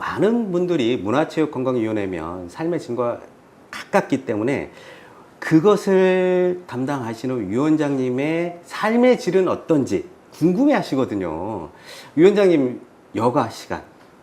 많은 분들이 문화체육관광위원회면 삶의 질과 가깝기 때문에 그것을 담당하시는 위원장님의 삶의 질은 어떤지 궁금해 하시거든요. 위원장님 여가 시간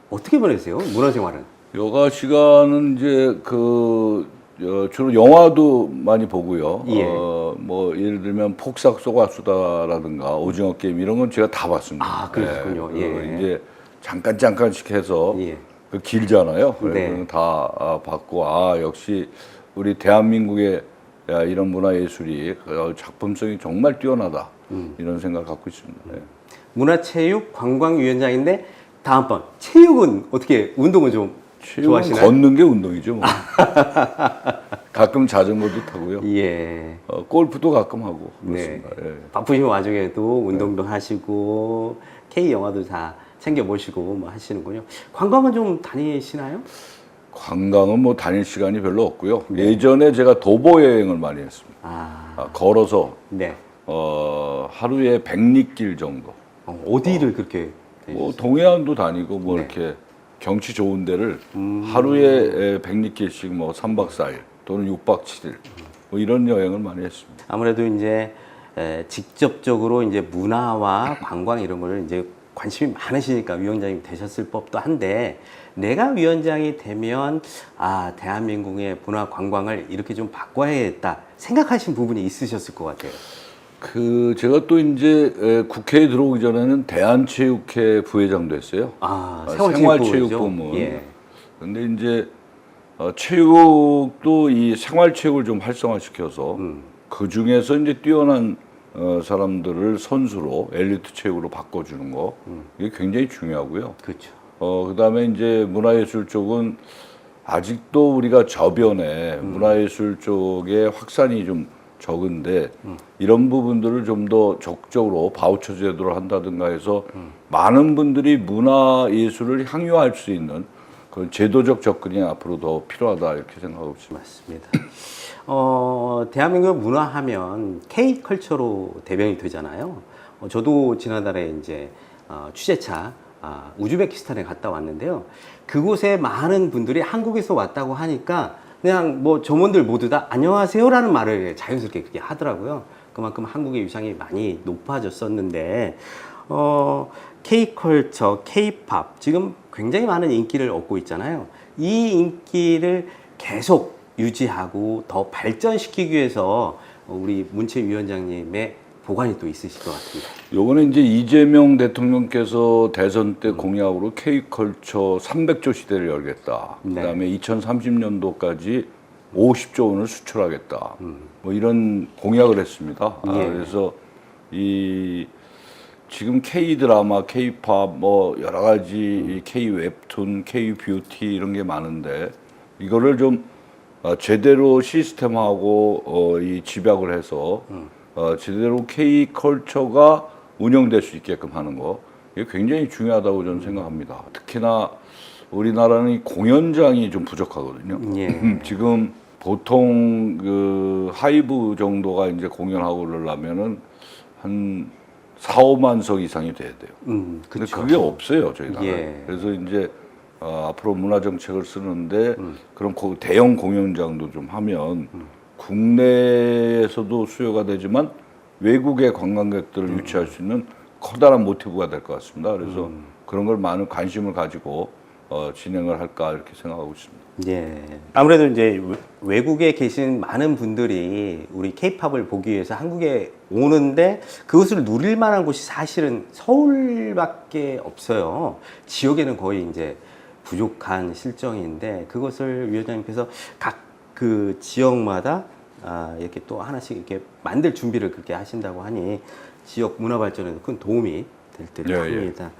어떻게 보내세요? 문화생활은? 여가 시간은 이제 그 어, 주로 영화도 많이 보고요. 예. 어, 뭐 예를 들면 폭삭 소가수다라든가 오징어 게임 이런 건 제가 다 봤습니다. 아, 그러시군요. 예. 예. 그 이제 잠깐 잠깐씩 해서 예. 그 길잖아요. 네. 다 아, 봤고 아 역시 우리 대한민국의 야, 이런 문화예술이 그 작품성이 정말 뛰어나다 음. 이런 생각을 갖고 있습니다. 예. 문화체육 관광위원장인데 다음번 체육은 어떻게 운동은 좀 좋아하시나요? 걷는 게 운동이죠. 뭐. 가끔 자전거도 타고요. 예. 어, 골프도 가끔 하고 네. 그렇습니다. 예. 바쁘신 와중에도 운동도 하시고 K 영화도 다 챙겨 보시고 뭐 하시는군요. 관광은 좀 다니시나요? 관광은 뭐 다닐 시간이 별로 없고요. 예전에 제가 도보 여행을 많이 했습니다. 아, 아, 걸어서 네. 어, 하루에 백리길 정도. 어, 어디를 그렇게 뭐 동해안도 다니고 뭐 네. 이렇게 경치 좋은 데를 음. 하루에 에, 백리길씩 뭐 3박 4일 또는 6박 7일 뭐 이런 여행을 많이 했습니다. 아무래도 이제 에, 직접적으로 이제 문화와 관광 이런 거를 이제 관심이 많으시니까 위원장이 되셨을 법도 한데 내가 위원장이 되면 아 대한민국의 문화 관광을 이렇게 좀 바꿔야겠다 생각하신 부분이 있으셨을 것 같아요. 그 제가 또 이제 에, 국회에 들어오기 전에는 대한체육회 부회장도 했어요. 아 아, 생활체육부죠. 생활체육부문. 예. 근데 이제 어, 체육도 이 생활체육을 좀 활성화시켜서 음. 그 중에서 이제 뛰어난 어, 사람들을 선수로 엘리트 체육으로 바꿔주는 거 음. 이게 굉장히 중요하고요. 그렇죠. 어, 그다음에 이제 문화예술 쪽은 아직도 우리가 저변에 음. 문화예술 쪽에 확산이 좀 적은데 이런 부분들을 좀 더 적극적으로 바우처 제도를 한다든가 해서 많은 분들이 문화예술을 향유할 수 있는 그런 제도적 접근이 앞으로 더 필요하다 이렇게 생각하고 있습니다. 맞습니다. 어, 대한민국 문화하면 K 컬처로 대변이 되잖아요. 어, 저도 지난달에 이제 어, 취재차 아, 우즈베키스탄에 갔다 왔는데요. 그곳에 많은 분들이 한국에서 왔다고 하니까 그냥 뭐 점원들 모두 다 안녕하세요라는 말을 자연스럽게 그렇게 하더라고요. 그만큼 한국의 위상이 많이 높아졌었는데 어, K 컬처, K 팝 지금 굉장히 많은 인기를 얻고 있잖아요. 이 인기를 계속 유지하고 더 발전시키기 위해서 우리 문채 위원장님의 보관이 또 있으실 것 같습니다. 요번에 이제 이재명 대통령께서 대선 때 공약으로 K컬처 300조 시대를 열겠다. 네. 그다음에 2030년도까지 50조 원을 수출하겠다. 뭐 이런 공약을 했습니다. 아, 예. 그래서 이 지금 K 드라마, K 팝 뭐 여러 가지 이 K 웹툰, K 뷰티 이런 게 많은데 이거를 좀 어, 제대로 시스템하고 어, 이 집약을 해서 어, 제대로 K 컬처가 운영될 수 있게끔 하는 거 이게 굉장히 중요하다고 저는 생각합니다. 특히나 우리나라는 이 공연장이 좀 부족하거든요. 예. 음, 지금 보통 그 하이브 정도가 이제 공연하고 그러려면은 한 4, 5만 석 이상이 돼야 돼요. 음, 근데. 그게 없어요, 저희 나라에. 예. 그래서 이제 어, 앞으로 문화 정책을 쓰는데 음. 그런 고- 대형 공연장도 좀 하면 국내에서도 수요가 되지만 외국의 관광객들을 음. 유치할 수 있는 커다란 모티브가 될 것 같습니다. 그래서 음. 그런 걸 많은 관심을 가지고 어, 진행을 할까 이렇게 생각하고 있습니다. 예. 아무래도 이제 외- 외국에 계신 많은 분들이 우리 케이팝을 보기 위해서 한국에 오는데 그것을 누릴 만한 곳이 사실은 서울밖에 없어요. 지역에는 거의 이제 부족한 실정인데 그것을 위원장님께서 각 그 지역마다 아, 이렇게 또 하나씩 이렇게 만들 준비를 그렇게 하신다고 하니 지역 문화 발전에도 큰 도움이 될 듯 예, 예. 합니다.